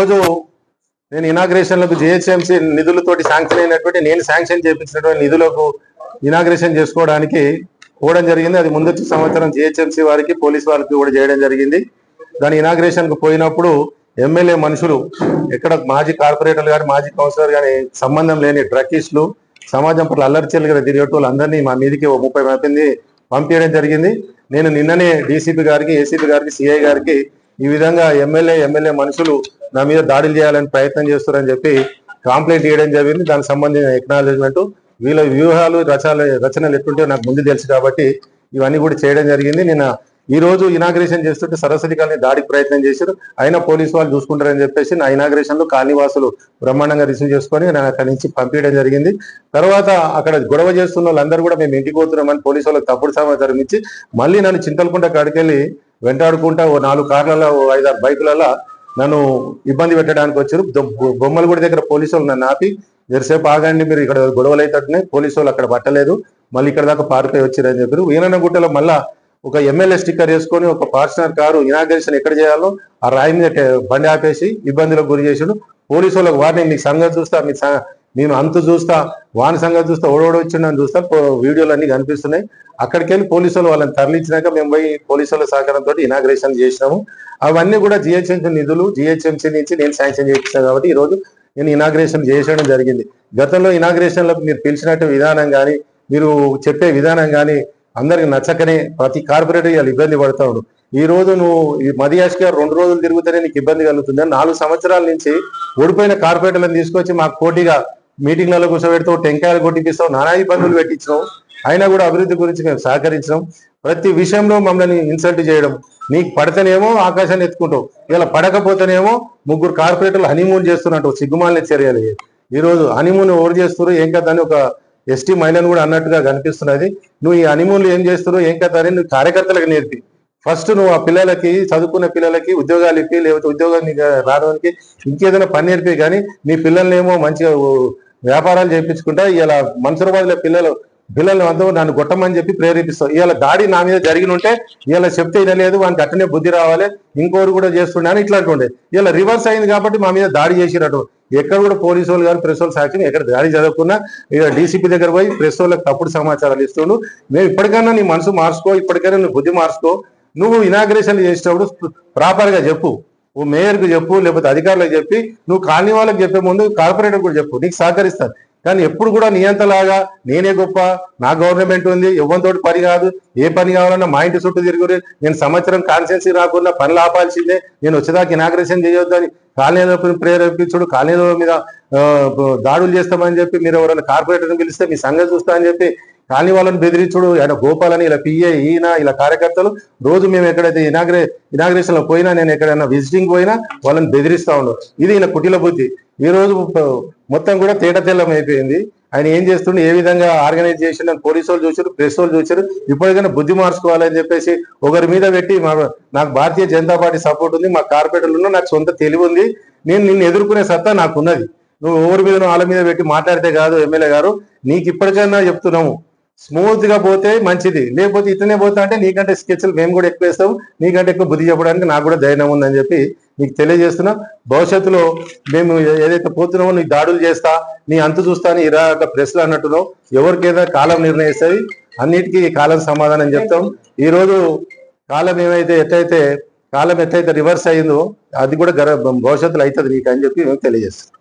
రోజు నేను ఇనాగ్రేషన్లకు GHMC నిధులతోటి sanction అయినటువంటి నేను శాంక్షన్ చేయించినటువంటి నిధులకు ఇనాగ్రేషన్ చేసుకోవడానికి పోవడం జరిగింది. అది ముందొచ్చి సంవత్సరం జిహెచ్ఎంసీ వారికి పోలీస్ వారికి కూడా చేయడం జరిగింది. దాని ఇనాగ్రేషన్కు పోయినప్పుడు ఎమ్మెల్యే మనుషులు ఎక్కడ మాజీ కార్పొరేటర్లు కానీ మాజీ కౌన్సిలర్ కానీ సంబంధం లేని డ్రగ్గిస్టులు సమాజం పట్ల అల్లరిచేలు కదా తిరిగేటోళ్ళు అందరినీ మా మీదకి ఓ ముప్పై మంది పంపించడం జరిగింది. నేను నిన్ననే డీసీపీ గారికి ఏసీపీ గారికి సిఐ గారికి ఈ విధంగా ఎమ్మెల్యే ఎమ్మెల్యే మనుషులు నా మీద దాడులు చేయాలని ప్రయత్నం చేస్తారని చెప్పి కాంప్లైంట్ చేయడం జరిగింది. దానికి సంబంధించిన ఎక్నాలజ్మెంట్ వీళ్ళ వ్యూహాలు రచనలు రచనలు ఎట్టుంటే నాకు ముందు తెలుసు కాబట్టి ఇవన్నీ కూడా చేయడం జరిగింది. నేను ఈ రోజు ఇనాగ్రేషన్ చేస్తుంటే సరస్వతి కాలనీ దాడికి ప్రయత్నం చేశారు. అయినా పోలీసు వాళ్ళు చూసుకుంటారని చెప్పేసి నా ఇనాగ్రేషన్లో కాలనీవాసులు బ్రహ్మాండంగా రిసీవ్ చేసుకొని నేను అక్కడి నుంచి పంపించడం జరిగింది. తర్వాత అక్కడ గొడవ చేస్తున్న వాళ్ళందరూ కూడా మేము ఇంటికి పోతున్నామని పోలీసు వాళ్ళకి తప్పుడు సమాచారం ఇచ్చి మళ్ళీ నన్ను చింతలకుంట కాడికెళ్ళి వెంటాడుకుంటా ఓ నాలుగు కార్లలో ఓ ఐదారు బైకులలో నన్ను ఇబ్బంది పెట్టడానికి వచ్చారు. దొ- బొమ్మలగూడి దగ్గర పోలీసు వాళ్ళు నన్ను ఆపి జరసేపు ఆగండి మీరు ఇక్కడ గొడవలు అయితే పోలీసు వాళ్ళు అక్కడ పట్టలేదు మళ్ళీ ఇక్కడ దాకా పారిపోయి వచ్చారని చెప్పారు. వీరన్న గుట్టలో మళ్ళా ఒక ఎమ్మెల్యే స్టిక్కర్ వేసుకొని ఒక పార్సనర్ కారు ఇనాగ్రేషన్ ఎక్కడ చేయాలో ఆ రాయి మీద బండి ఆపేసి ఇబ్బందులకు గురి చేసాడు. పోలీసు వాళ్ళకి వారిని మీ సంగతి చూస్తా మీ నేను అంత చూస్తా వాని సంగతి చూస్తా ఓడోడు వచ్చిందని చూస్తా వీడియోలు అన్ని కనిపిస్తున్నాయి. అక్కడికి వెళ్ళి పోలీసు వాళ్ళని తరలించినాక మేము పోయి పోలీసు వాళ్ళ సహకారంతో ఇనాగ్రేషన్ చేసినాము. అవన్నీ కూడా జిహెచ్ఎంసీ నిధులు జిహెచ్ఎంసీ నుంచి నేను శాంక్షన్ చేయించాను కాబట్టి ఈ రోజు నేను ఇనాగ్రేషన్ చేసేయడం జరిగింది. గతంలో ఇనాగ్రేషన్లకు మీరు పిలిచినట్టు విధానం కానీ మీరు చెప్పే విధానం కానీ అందరికి నచ్చకనే ప్రతి కార్పొరేటర్ ఇవాళ ఇబ్బంది పడతాడు ఈ రోజు నువ్వు ఈ మదియాష్ గారు రెండు రోజులు తిరుగుతూనే నీకు ఇబ్బంది కలుగుతుంది నాలుగు సంవత్సరాల నుంచి ఓడిపోయిన కార్పొరేటర్లను తీసుకొచ్చి మాకు పోటీగా మీటింగ్లలో కూర్చోబెడుతూ టెంకాయలు కొట్టిపిస్తావు నానా ఇబ్బందులు పెట్టించినావు అయినా కూడా అభివృద్ధి గురించి మేము సహకరించినాం. ప్రతి విషయంలో మమ్మల్ని ఇన్సల్ట్ చేయడం నీకు పడితేనేమో ఆకాశాన్ని ఎత్తుకుంటావు ఇలా పడకపోతేనేమో ముగ్గురు కార్పొరేటర్లు హనీమూన్ చేస్తున్నట్టు సిగ్గుమాలిన చర్యలు ఈరోజు ఈ రోజు హనీమూన్ ఎవరు చేస్తున్నారు ఏం కదా అని ఒక ఎస్టీ మహిళను కూడా అన్నట్టుగా కనిపిస్తున్నది. నువ్వు ఈ హనీమూన్లు ఏం చేస్తున్నావు ఏం కదా అని నువ్వు కార్యకర్తలకు నేర్పి. ఫస్ట్ నువ్వు ఆ పిల్లలకి చదువుకున్న పిల్లలకి ఉద్యోగాలు ఇప్పి లేకపోతే ఉద్యోగానికి రావడానికి ఇంకేదైనా పని నేర్పి కానీ నీ పిల్లల్ని ఏమో మంచిగా వ్యాపారాలు చేయించుకుంటా ఇలా మన్సూరాబాద్ పిల్లలు పిల్లల్ని అందరూ నన్ను కొట్టమని చెప్పి ప్రేరేపిస్తావు ఇవాళ దాడి నా మీద జరిగిన ఉంటే ఇవాళ చెప్తే వినలేదు వానికి అట్టనే బుద్ధి రావాలి ఇంకోరు కూడా చేస్తుండే అని ఇట్లాంటి ఉండే. ఇలా రివర్స్ అయింది కాబట్టి మా మీద దాడి చేసినట్టు. ఎక్కడ కూడా పోలీసు వాళ్ళు కానీ ప్రెస్ వాళ్ళు సాక్షి ఎక్కడ దాడి చదవకుండా ఇక డీసీపీ దగ్గర పోయి ప్రెస్ వాళ్ళకి తప్పుడు సమాచారాలు ఇస్తుండు. మేము ఇప్పటికైనా నీ మనసు మార్చుకో ఇప్పటికైనా నువ్వు బుద్ధి మార్చుకో. నువ్వు ఇనాగ్రేషన్ చేసేటప్పుడు ప్రాపర్గా చెప్పు. ఓ మేయర్కు చెప్పు లేకపోతే అధికారులకు చెప్పి నువ్వు కాలనీ వాళ్ళకి చెప్పే ముందు కార్పొరేటర్ కూడా చెప్పు నీకు సహకరిస్తారు కానీ ఎప్పుడు కూడా నియంతలాగా నేనే గొప్ప నా గవర్నమెంట్ ఉంది ఎవరితోటి పని కాదు ఏ పని కావాలన్నా మా ఇంటి చుట్టూ తిరుగురు నేను సంవత్సరం కాన్సెన్సీ రాకుండా పనులు ఆపాల్సిందే నేను వచ్చేదాకా ఇనాగ్రేషన్ చేయొద్దని కాలనీలో ప్రేరేపించుడు కాలనీల మీద దాడులు చేస్తామని చెప్పి మీరు ఎవరైనా కార్పొరేటర్ని పిలిస్తే మీ సంగతి చూస్తా అని చెప్పి కాలనీ వాళ్ళని బెదిరించుడు ఆయన గోపాలని ఇలా పిఏ ఈయన ఇలా కార్యకర్తలు. రోజు మేము ఎక్కడైతే ఇనాగ్రే ఇనాగ్రేషన్లో పోయినా నేను ఎక్కడైనా విజిటింగ్ పోయినా వాళ్ళని బెదిరిస్తా ఉండు. ఇది ఈయన కుటిల బుద్ధి. ఈ రోజు మొత్తం కూడా తేట తెల్లం అయిపోయింది. ఆయన ఏం చేస్తుండే? ఏ విధంగా ఆర్గనైజ్ చేసిండు? పోలీసు వాళ్ళు చూసారు ప్రెస్ వాళ్ళు చూసారు ఇప్పటికైనా బుద్ధి మార్చుకోవాలని చెప్పేసి ఒకరి మీద పెట్టి మా నాకు భారతీయ జనతా పార్టీ సపోర్ట్ ఉంది మా కార్పొరేటర్లు ఉన్నా నాకు సొంత తెలివి ఉంది. నేను నిన్ను ఎదుర్కొనే సత్తా నాకున్నది. నువ్వు ఎవరి మీద వాళ్ళ మీద పెట్టి మాట్లాడితే కాదు ఎమ్మెల్యే గారు. నీకు ఇప్పటికైనా చెప్తున్నాము. స్మూత్గా పోతే మంచిది. లేకపోతే ఇట్లనే పోతా అంటే నీకంటే స్కెచ్లు మేము కూడా ఎక్కువ వేస్తాం నీకంటే ఎక్కువ బుద్ధి చెప్పడానికి నాకు కూడా ధైర్యం ఉందని చెప్పి నీకు తెలియజేస్తున్నా. భవిష్యత్తులో మేము ఏదైతే పోతున్నామో నీకు దాడులు చేస్తా నీ అంతు చూస్తా అని ఇరా ప్రెస్లు అన్నట్టున్నావు. ఎవరికైనా కాలం నిర్ణయిస్తుంది అన్నిటికీ కాలం సమాధానం చెప్తాం. ఈరోజు కాలం ఏమైతే ఎట్టయితే కాలం ఎట్టయితే రివర్స్ అయిందో అది కూడా గర భవిష్యత్తులో అవుతుంది నీకు అని చెప్పి మేము తెలియజేస్తాం